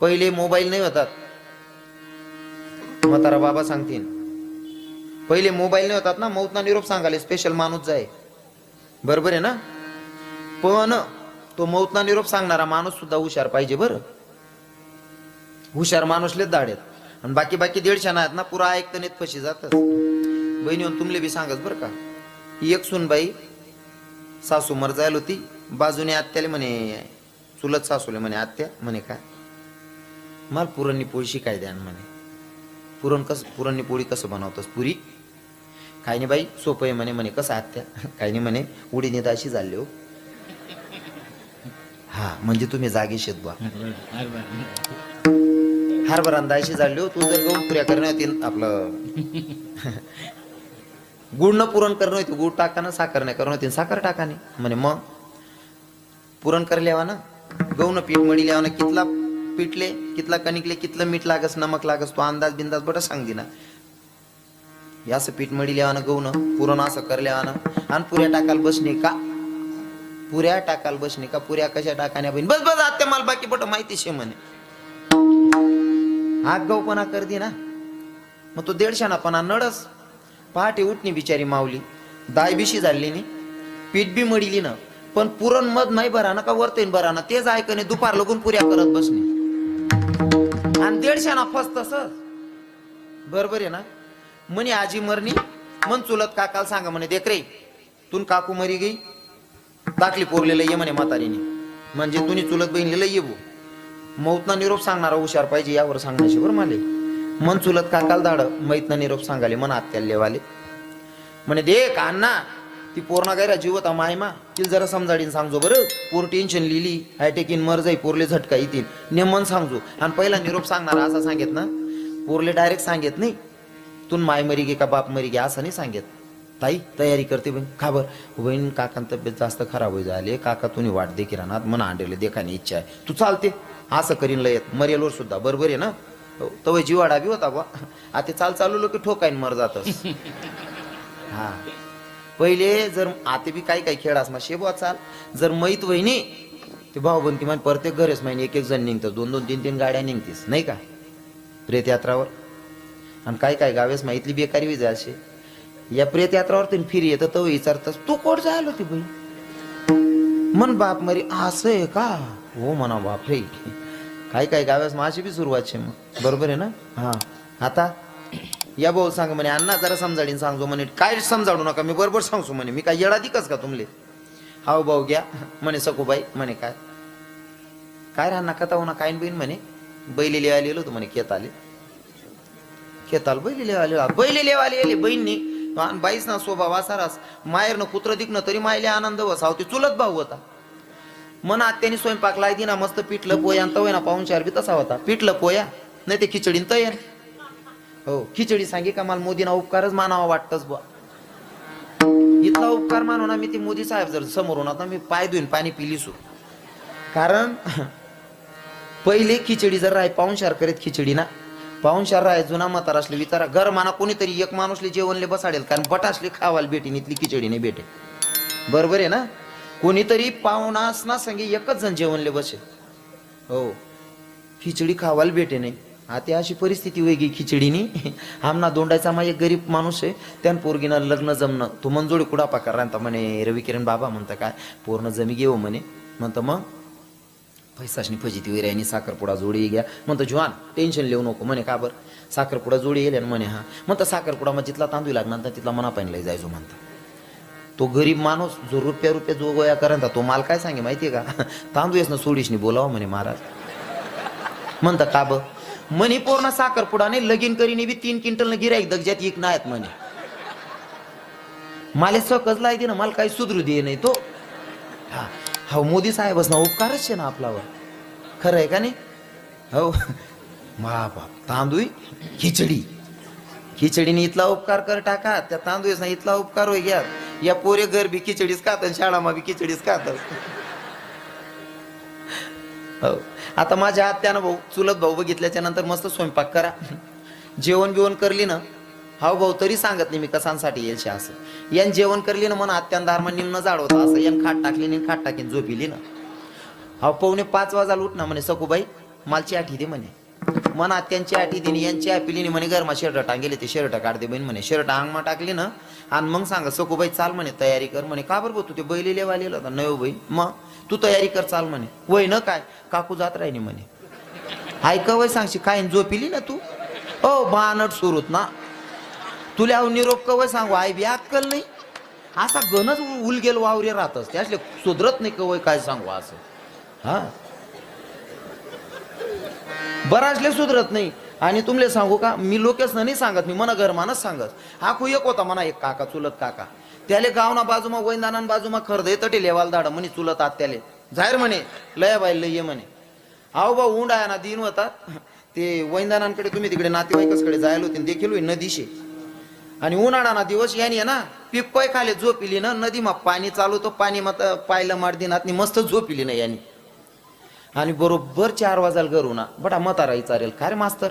पहिले मोबाईल नाही होतात. म्हातारा बाबा सांगतील. पहिले मोबाईल नाही होतात ना मौतना निरोप सांगाले स्पेशल माणूस जाय. बरोबर आहे ना? पण तो मौतना निरोप सांगणारा माणूस सुद्धा हुशार पाहिजे बरं. हुशार माणूसलेच दाडेत आणि बाकी बाकी दीडशे आहेत ना पुरा ऐकतं नेत फशी जातात बहिणी तुमले बी सांगत बरं का. एक सुनबाई सासू मर जायला होती. बाजूने आत्याले म्हणे चुलत सासूले म्हणे आत्या म्हणे काय? मला पुरणनी पोळी शिकाय द्या ना म्हणे. पुरण कसं पुरणनी पोळी कसं बनवतोस पुरी? काही नाही बाई सोपं आहे म्हणे म्हणे कसं आत्या? काही नाही म्हणे उडीने अशी झाली हो. हा म्हणजे तुम्ही जागे शेत बा हरभरा अंदाशी झाली हो तू जर गहू पुऱ्या करणं होती आपलं. गुड न पुरण करणं होती गुड टाकाना साखर नाही करणं होती साखर टाकाने म्हणे मग? पुरण कर ना गहू न पीठ मळी लेवा ना कितला पिटले कितला कणिकले कितलं मीठ लागस नमक लागस तो अंदाज बिंदाज बट सांग दिना. हे असं पीठ मडी लेवा गहू न पुरण असं कर लेवा आणि पुऱ्या टाकायला बसणे का? पुऱ्या टाकाल बसणे का? पुऱ्या कशा टाकाण्या बहीण? बस बस आत्या मला बाकी बट माहिती शे म्हणे. हात गौपणा कर दे ना मग तो दीडशानापणा नडस. पहाटे उठणी बिचारी माऊली. दाय बिशी झाली नी. पीठ बी मडिली ना. पण पुरण मध नाही बरा ना का वरतेन बरा ना तेच ऐकणे दुपार लगून पुऱ्या करत बसणे. आणि दीडशाना फस तस बरोबर आहे ना? म्हणे आजी मरणी मन चुलत काकाला सांगा म्हणे देख रे तून काकू मरी गई दाखली पोरलेलं ये म्हणे म्हातारीने. म्हणजे तुम्ही चुलत बहिणीला ये बो मौतना निरोप सांगणारा हुशार पाहिजे यावर सांगण्याशी बरं माले. मन चुलत काकाल धाड मैतना निरोप सांगाले मन आत्याला लेवाले. म्हणे दे अण्णा ती पूर्ण गायरा जीवता मायमा. तिला जरा समजाडीन सांगजो बरं. पोर टेन्शन लिहिली. हायटेकीन मर जाई पोरले झटका येतील नेमन सांगजो. आणि पहिला निरोप सांगणारा असा सांगेत ना. पोरले डायरेक्ट सांगेत नाही. तून माय मरी गे का बाप मरी गे असं नाही सांगेत. ताई तयारी करते बहीण. का बर. बहीण काकान तब्येत जास्त खराब होई झाले. काका तुम्ही वाट दे किराणात. मन आणले देखाने इच्छा आहे. तू चालते. असं करीन लयत. मरेलोर सुद्धा. बरोबर आहे ना? हो, तवय जीवाडा बी होता बा आता चाल चालू की ठोकाईन मर जातस. हा. पहिले जर आता बी काही काही खेळ असमा शेबवा चाल जर मैत वहिनी ते भाऊ बनती म्हणजे प्रत्येक घरेच महिने एक एक जण निघतात दोन दोन तीन तीन गाड्या निघतीस. नाही का? प्रेतयात्रावर. आणि काय काय गावेस माहितली बेकारी विजा असे या प्रेतयात्रावर तुम्ही फिरी येतं तर विचारतास तू कोण जायला होती बाई मन बाप मरी असं आहे का? हो म्हणा बाप रे. काय काय गाव्यास माझी बी सुरुवात शे मग. बरोबर आहे ना? हा. आता या भाऊ सांग म्हणे अण्णा जरा समजाडीन सांगतो म्हणे. काय समजाडू नका मी बरोबर सांगतो म्हणे. मी काय येडाधिकच का तुमले? हाव भाऊ घ्या. म्हणे सखूबाई. म्हणे काय? काय राहणार कथा ना काय बहीण म्हणे. बैली लिहायला आलेलो होतो म्हणे खेत आले. खेताल बैली लिहायला बैली लिहायला आले बहिणी बाईस ना स्वभाव असारास माहेरनं कुत्र दिखणं तरी मायले आनंद वसाव ते चुलत भाऊ होता. मन आत्याने स्वयंपाक लाय दिना मस्त पिठलं पोया आणि तवय ना पाहून चार बी तसा होता. पिठलं पोया नाही ते खिचडीन तयार. हो. खिचडी सांगे का मला मोदीना उपकारच मानावा वाटतच बुवा. इथला उपकार मानू ना मी ते मोदी साहेब जर समोरून आता मी पाय धुईन पाणी पिलीसू. कारण पहिले खिचडी जर राय पाहुणशार करीत खिचडी ना पाहुणशार राय जुना मतार असले विचारा घर माना कोणीतरी एक माणूसले जेवणले बसाडेल कारण बटासले खावाल भेटेन इथली खिचडी नाही भेटे बरोबर आहे ना? कोणीतरी पाहुणास ना संगे एकच जण जेवणले बसेल. हो. खिचडी खावायला भेटे नाही आता अशी परिस्थिती वेगळी खिचडीनी. आमना दोंडायचा मा एक गरीब माणूस आहे त्यान पोरगीनं लग्न जमणं. तो मंजोडी कुडा पाकार राहता म्हणे रवी किरण बाबा म्हणता काय पोरनं जमी घेऊ म्हणे. म्हणतं मग पैसाशनी फजिती वगैरे आणि साखरपुडा जोडी घ्या. म्हणतं जुआन टेन्शन लिहू नको म्हणे का बरं? साखरपुडा जोडी येईल म्हणे हा. म्हणतं साखरपुडा मग जिथला तांदूळ लागणार तर तिथला मना लय जायचो म्हणता. तो गरीब माणूस जो रुपया रुपया जो गोया करता तो माल काय सांगे माहितीये का? तांदूळच ना सोडीशनी बोलावा म्हणे महाराज. म्हणता का ब म्हणे पूर्ण साखरपुडाने लगीन करीने बी तीन क्विंटल गिराईक दगजात एक नाहीत म्हणे. माले सकच लाई ना मला काही सुधरू दे नाही तो. हा हो मोदी साहेबच ना उपकारच आहे ना आपल्यावर खरं आहे का नाही? हो मा बाप तांदूळ खिचडी. खिचडीने इथला उपकार कर टाका त्या तांदूळच ना इथला उपकार होई घ्या. या पोरे घर बी खिचडीच खातात शाळा बी खिचडीच खातात. हो. आता माझ्या आत्यानं भाऊ चुलत भाऊ बघितल्याच्या नंतर मस्त स्वयंपाक करा. जेवण बिवण करली ना हाव भाऊ तरी सांगत नाही मी कसांसाठी येईल असं. यान जेवण करली ना म्हणून आत्यान दारमा निम्न जाड होता असं. यान खाट टाकली नाही खाट टाकीन झोपिली ना. हा पावणे पाच वाजाला उठ ना म्हणे सकूबाई मालची आठी दे म्हणे. मनात त्यांची आठी दिनी यांची आपली म्हणे गरमा शर्ट टांगेले ते शर्ट काढते बहीण म्हणे. शर्ट अंगमा टाकली ना आणि मग सांग सकोबाई चाल म्हणे तयारी कर म्हणे. का बरं बो तू ते बैली वालेला होता. नयो हो बाई मग तू तयारी कर चाल म्हणे. वय न काय काकू जात राहिली म्हणे. ऐका वय सांगशी काय झोपिली ना तू? ओ बानट सुरूत ना. तुला निरोप कवय सांगू आई बी अक्कल नाही. असा गणच उलगेल वावरे राहतस त्यासले सुधरत नाही कवय काय सांगू असं. हा बराचले सुधरत नाही. आणि तुमले सांगू का मी लोकेश नाही सांगत मी मना घरमानच सांगत आखू एक होता म्हणा एक काका चुलत काका. त्याले गावना बाजूमा वैंदाना बाजूमा खरदे तटी लेवाल दाड म्हणे चुलत आत त्याले जाहीर म्हणे लय बाई लय ये म्हणे. आहो बा उंड आहे ना दिन होता. ते वैंदानांकडे तुम्ही तिकडे नातेवाईकाकडे जायला होते देखील होई नदीशे. आणि उन्हाळा ना दिवस यांनी आहे ना पिप्पय खाले झोपिली ना नदीमा पाणी चालू तो पाणी मात पाहिलं मार दिनात मस्त झोपिली ना यांनी. आणि बरोबर चार वाजायला घरू ना बटा मतारा विचारेल काय रे मास्तर?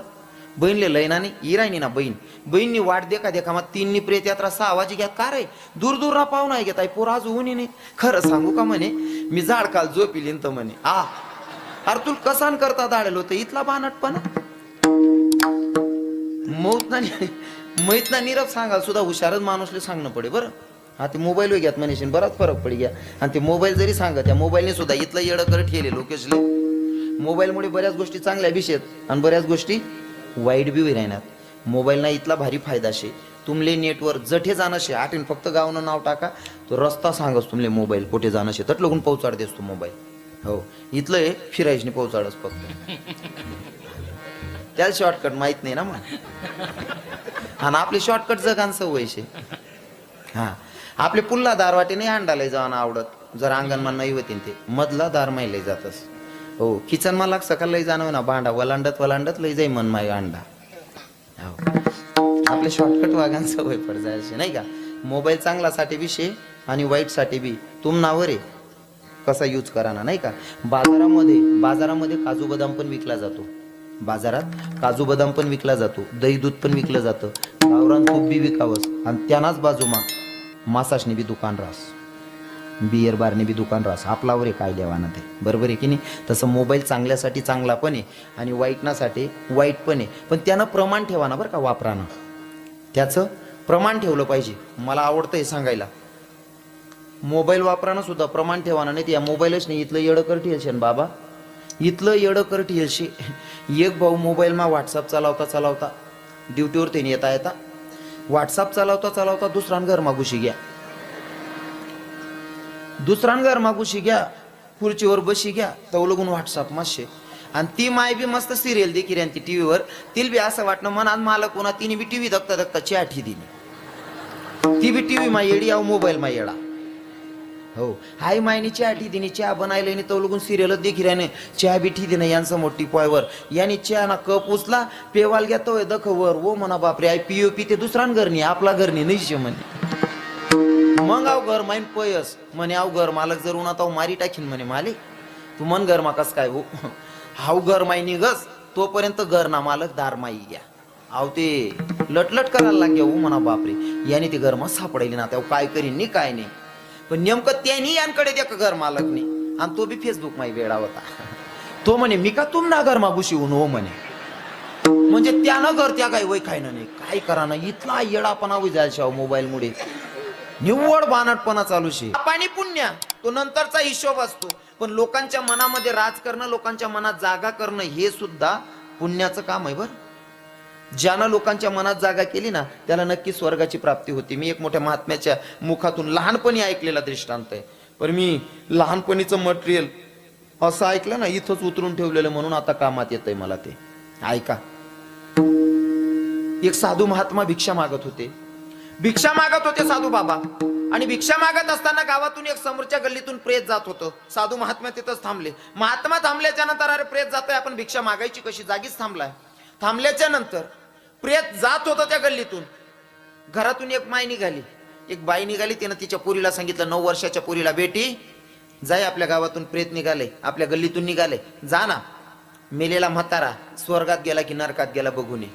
बहीणले लय ना नाही इरायनी ना बहीण. बहीणनी वाट देखा देखा मग तीननी प्रेत यात्रा सहा वाजी घ्या का रे? दूर दूर ना पाहू नाही घेताय पोर आज ऊन नाही. खरं सांगू का म्हणे? मी झाड काल झोपिली तर म्हणे. आ. अरे तुला कसान करता दाडेल होतं? इथला बानटपणा? मौतना ना ना निरप सांगाल सुद्धा हुशारच माणूसले सांगणं पडे बरं. हा ते मोबाईल घेत म्हणशील बराच फरक पडी घ्या. आणि ते मोबाईल जरी सांगत त्या मोबाईलने सुद्धा इथलं येडं करत ठेवले लोकेशले मोबाईलमुळे बऱ्याच गोष्टी चांगल्या बी शेत आणि बऱ्याच गोष्टी वाईट बी राहण्यात मोबाईलना इथला भारी फायदा शे. तुमले नेटवर जठे जाणं शे. आठीन फक्त गावनं नाव टाका तो रस्ता सांगस तुमले मोबाईल कुठे जाणं शे. तट लगून पोहोचाड देस तो मोबाईल हो. इथलं हे फिरायचनी पोहोचाडच फक्त. त्याला शॉर्टकट माहीत नाही ना मग. आणि आपले शॉर्टकट जगान सवय शे. हा. आपले पुल्ला दारवाटे नाही अंडाला जाणं आवडत. जर अंगणमान नाही होतीन ते. मधला दार माई लय जातस. हो किचन मा लाग सकाळ लय जाणव ना भांडा. वलांडत वलांडत लय जाई मन माय अंडा. हो. आपले शॉर्टकट वागांचा सवय पड जायचे नाही का? मोबाईल चांगलासाठी बी शे आणि वाईटसाठी बी. तुम नावर आहे कसा यूज करा ना नाही का? बाजारामध्ये बाजारामध्ये काजू बदाम पण विकला जातो. बाजारात काजू बदाम पण विकला जातो. दही दूध पण विकलं जातं. गावरान तूप बी विकावंस. आणि त्यांनाच बाजूमा मासाशने बी दुकान रास. बियर बारने बी दुकान रास. आपलावर आहे काय देवाना ते. बरोबर आहे की नाही? तसं मोबाईल चांगल्यासाठी चांगला पण आहे आणि वाईटनासाठी वाईट पण आहे. पण त्यानं प्रमाण ठेवा ना बरं का वापरानं. त्याचं प्रमाण ठेवलं पाहिजे. मला आवडतं हे सांगायला. मोबाईल वापरानं सुद्धा प्रमाण ठेवाना नाही या मोबाईलच नाही. इथलं येडं कर ठेलशे बाबा. इथलं येडं कर ठेलशे एक भाऊ मोबाईलमा व्हॉट्सअप चालवता चालवता ड्युटीवर त्यांनी येता येता. व्हॉट्सअप चालवता चालवता दुसरान घर मागुशी घ्या. दुसरान घर मागुशी घ्या खुर्चीवर बशी घ्या तो लगून व्हॉट्सअप मातशे आणि ती माय बी मस्त सिरियल दे किरण ती टीव्हीवर तिला बी असं वाटणं मनात मला कोणा तिने बी टीव्ही धकता धकता आठी दिली. ती बी टीव्ही माय येडी आव मोबाईल मा येडा. हो. हाय मायनी चहा ठी दिनी चहा बनायला आणि तो लगून देखील आहे चहा बी ठी दिनं यांचं मोठी पॉयवर याने चहा ना कप उचला पेवाल घेतोय दखवर. वो म्हणा बापरे आय पिओ पी ते दुसरान घरनी आपला घरनी नाही शे म्हणे. मग आव घर माईन पयस. म्हणे आव घर मालक जर उन्हात आव मारी टाकीन म्हणे माले. तू मन घर मा कस काय हो? हाव घर माई निघस तोपर्यंत घर ना मालक दार माई घ्या. आव ते लटलट करायला लागे हो म्हणा बापरे. याने ते घर मग सापडायली ना त्या काय करीन नी काय नाही पण नेमकं त्यांनी यांकडे द्या घर मालकने आणि तो बी फेसबुक माही वेळा होता. तो म्हणे मी का तुम ना घर मागुशी शिवून? हो म्हणे. म्हणजे त्यानं घर त्या काही वय खायनं नाही. काय करा ना इथला येडापणा होई जायला मोबाईल मुळे. निव्वळ बानटपणा चालू शे. पाणी पुण्य. तो नंतरचा हिशोब असतो. पण लोकांच्या मनामध्ये राज करणं लोकांच्या मनात जागा करणं हे सुद्धा पुण्याचं काम आहे बरं. ज्यानं लोकांच्या मनात जागा केली ना त्याला नक्की स्वर्गाची प्राप्ती होती. मी एक मोठ्या महात्म्याच्या मुखातून लहानपणी ऐकलेला दृष्टांत आहे. पण मी लहानपणीचं मटेरियल असं ऐकलं ना इथंच उतरून ठेवलेलं म्हणून आता कामात येतंय मला ते. ऐका. एक साधू महात्मा भिक्षा मागत होते. भिक्षा मागत होते साधू बाबा. आणि भिक्षा मागत असताना गावातून एक समोरच्या गल्लीतून प्रेत जात होतं. साधू महात्मा तिथंच थांबले. महात्मा थांबल्याच्या नंतर अरे प्रेत जातोय आपण भिक्षा मागायची कशी? जागीच थांबलाय. थांबल्याच्या नंतर प्रेत जात होतं त्या गल्लीतून. घरातून एक माय निघाली. एक बाई निघाली तिनं तिच्या पुरीला सांगितलं नऊ वर्षाच्या पुरीला बेटी जाय आपल्या गावातून प्रेत निघाले आपल्या गल्लीतून निघाले. जा ना. मेलेला म्हातारा स्वर्गात गेला की नरकात गेला बघून नये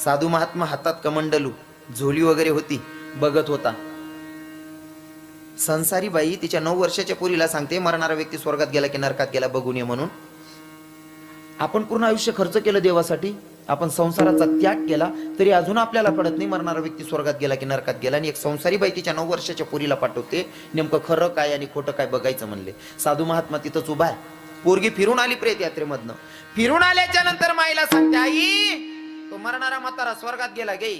साधू महात्मा हातात कमंडलू झोली वगैरे होती बघत होता. संसारी बाई तिच्या नऊ वर्षाच्या पुरीला सांगते मरणारा व्यक्ती स्वर्गात गेला की नरकात गेला बघून ये म्हणून. आपण पूर्ण आयुष्य खर्च केलं देवासाठी? आपण संसाराचा त्याग केला तरी अजून आपल्याला कळत नाही. मरणारा व्यक्ती स्वर्गात गेला की नरकात गेला. आणि एक संसारी बाई तिच्या नऊ वर्षाच्या पुरीला पाठवते. नेमकं खरं काय आणि खोटं काय बघायचं म्हणले. साधू महात्मा तिथंच उभा आहे. पोरगी फिरून आली प्रेत यात्रेमधनं. फिरून आल्याच्यानंतर माईला सांगते आई तो मरणारा म्हातारा स्वर्गात गेला गे.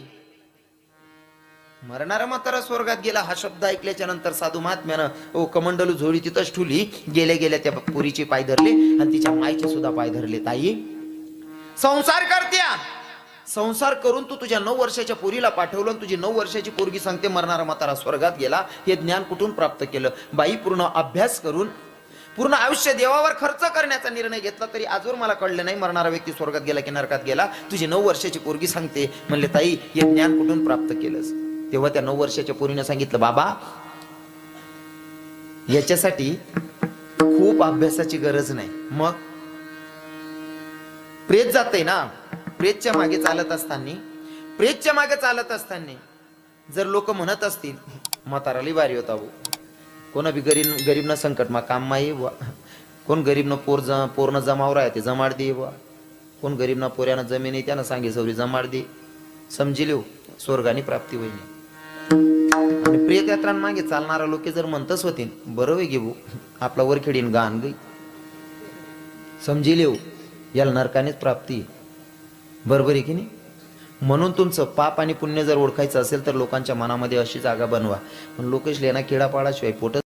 मरणारा म्हातारा स्वर्गात गेला हा शब्द ऐकल्याच्या नंतर साधू महात्म्यानं ओ कमंडलू झोळी तिथंच ठुली. गेल्या गेल्या त्या पुरीचे पाय धरले आणि तिच्या मायचे सुद्धा पाय धरले ताई संसार करत्या संसार करून तू तुझ्या नऊ वर्षाच्या पोरीला पाठवलं आणि तुझी नऊ वर्षाची पोरगी सांगते मरणारा म्हातारा स्वर्गात गेला. हे ज्ञान कुठून प्राप्त केलं? बाई पूर्ण अभ्यास करून पूर्ण आयुष्य देवावर खर्च करण्याचा निर्णय घेतला तरी आजवर मला कळलं नाही मरणारा व्यक्ती स्वर्गात गेला की नरकात गेला. तुझी नऊ वर्षाची पोरगी सांगते म्हणले ताई हे ज्ञान कुठून प्राप्त केलंस? तेव्हा त्या नऊ वर्षाच्या पोरीनं सांगितलं बाबा याच्यासाठी खूप अभ्यासाची गरज नाही. मग प्रेत जाते ना. प्रेतच्या मागे चालत असताना प्रेतच्या मागे चालत असताना जर लोक म्हणत असतील म्हाताराली बारी होता भाऊ. कोण बी गरीब गरीब न संकट मा काम माही ये बुवा. कोण गरीब न पोर ज पोरनं जमावर आहे ते जमाड दे बुवा. कोण गरीब ना पोऱ्यानं जमीन आहे त्यानं सांगे सवरी जमाड दे. समजिले हो, स्वर्गाने प्राप्ती होईल आणि प्रिय यात्रां मागे चालणारा लोक जर म्हणतच होते बरं वे घेऊ आपला वरखेडीन गाण गई. समजिले हो, याला नरकानेच प्राप्ती आहे. बरोबर आहे की नाही म्हणून तुमचं पाप आणि पुण्य जर ओळखायचं असेल तर लोकांच्या मनामध्ये अशी जागा बनवा पण लोकेश लेना खेडापाडाशिवाय पोटच